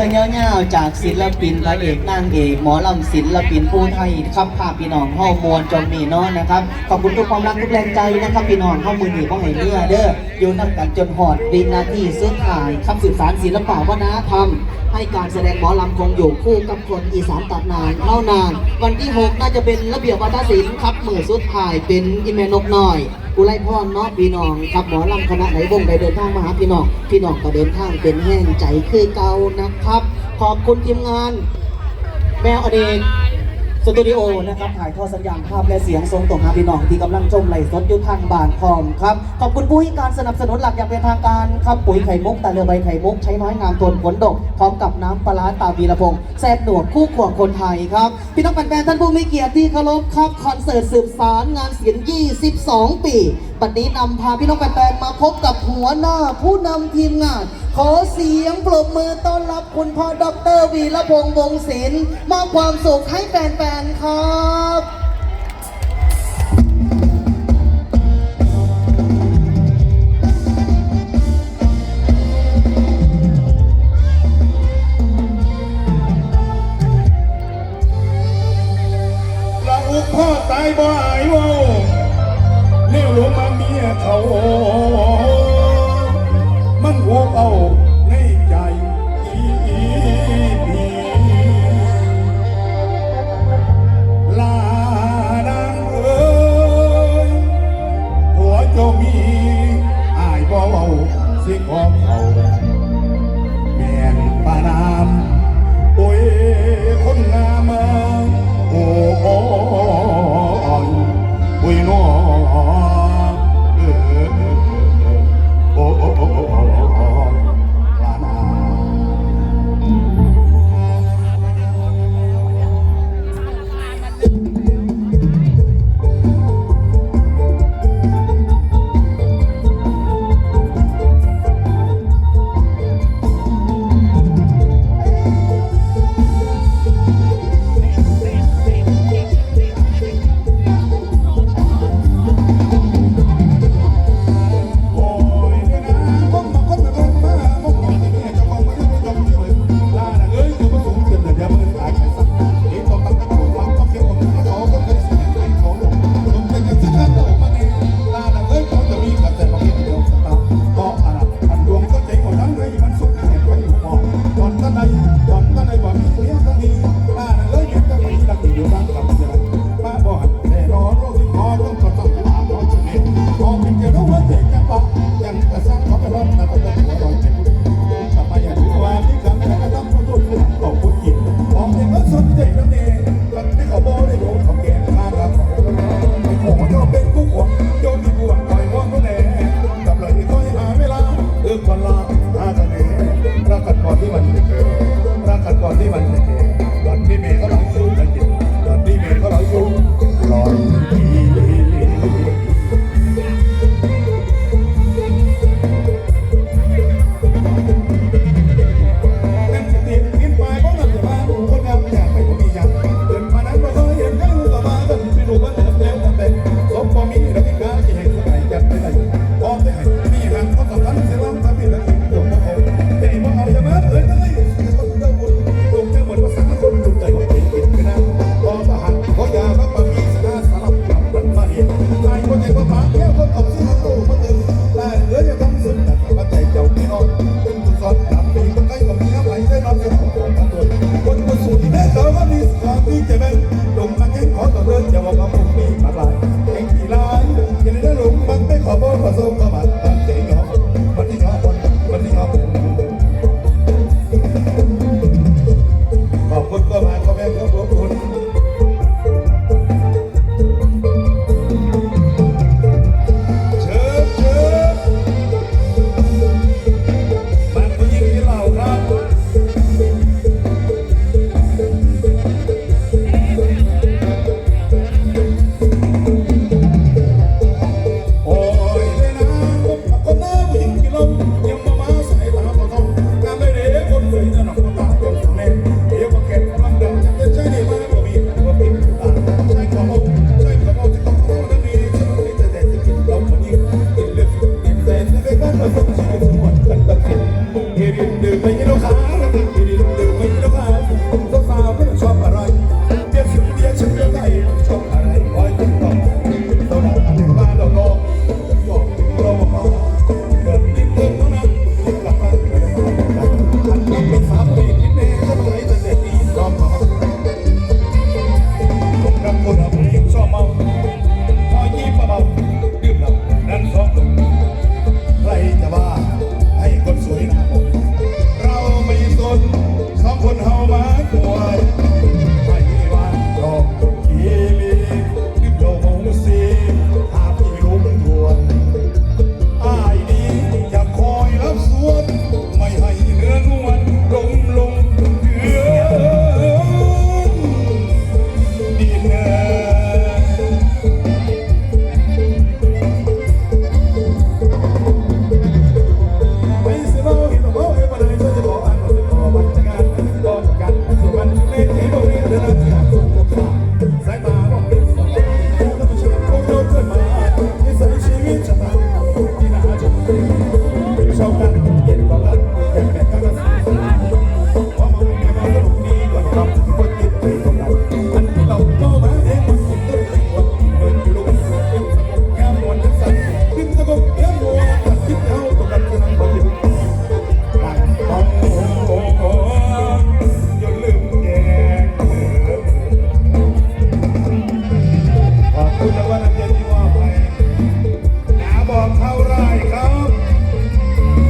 อนเงาๆจากศิลปินพระเอกนางเอกหมอลำศิลปินผู้ไทยครับภาพพี่น้องห้องมวลจนมีน้อนะครับขอบคุณทุกความรักทุกแรงใจนะครับพี่น้องเข้ามือหนีพ่อให้เนื้อเด้ออยู่นักกันจนหอดวินาทีสุดท้ายคำสื่อสารศิลปะวัฒนธรรมให้การแสดงหมอลำคงอยู่คู่กับคนอีสานตัดนานเท่านาน วันที่ 6 น่าจะเป็นระเบียบวัฒนศิลป์ครับมือสุดท้ายเป็นอิเมนกน้อย อุไรพรเนาะพี่น้องครับหมอลำคณะไหนวงใดเดินทางมาหาพี่น้องพี่น้องก็เดินทางเป็นแห้งใจคือเก่านะครับ ขอบคุณทีมงาน แมวอเดก สตูดิโอนะครับถ่ายทอดสัญญาณภาพและเสียงทรงตรงหาพี่น้องที่กำลังชมไลฟ์สดอยู่ทางบ้านพร้อมครับ ขอบคุณผู้ให้การสนับสนุนหลักอย่างเป็นทางการครับปุ๋ยไข่มุกตาเรือใบไข่มุกใช้น้อยงามทนผลดก พร้อมกับน้ำปลาร้าตาวีระพงษ์แซ่บหนวดคู่ขวบคนไทยครับ พี่น้องแฟนๆท่านผู้มีเกียรติที่เคารพครับคอนเสิร์ตสืบสารงานศิลป์22 ปี บัดนี้นำพาพี่น้องแฟนๆมาพบกับหัวหน้าผู้นำทีมงาน ขอเสียงปรบมือต้อนรับคุณพ่อดรวีระพงษ์วงศิลป์มอบความสุขให้แฟนๆครับ Anaïta.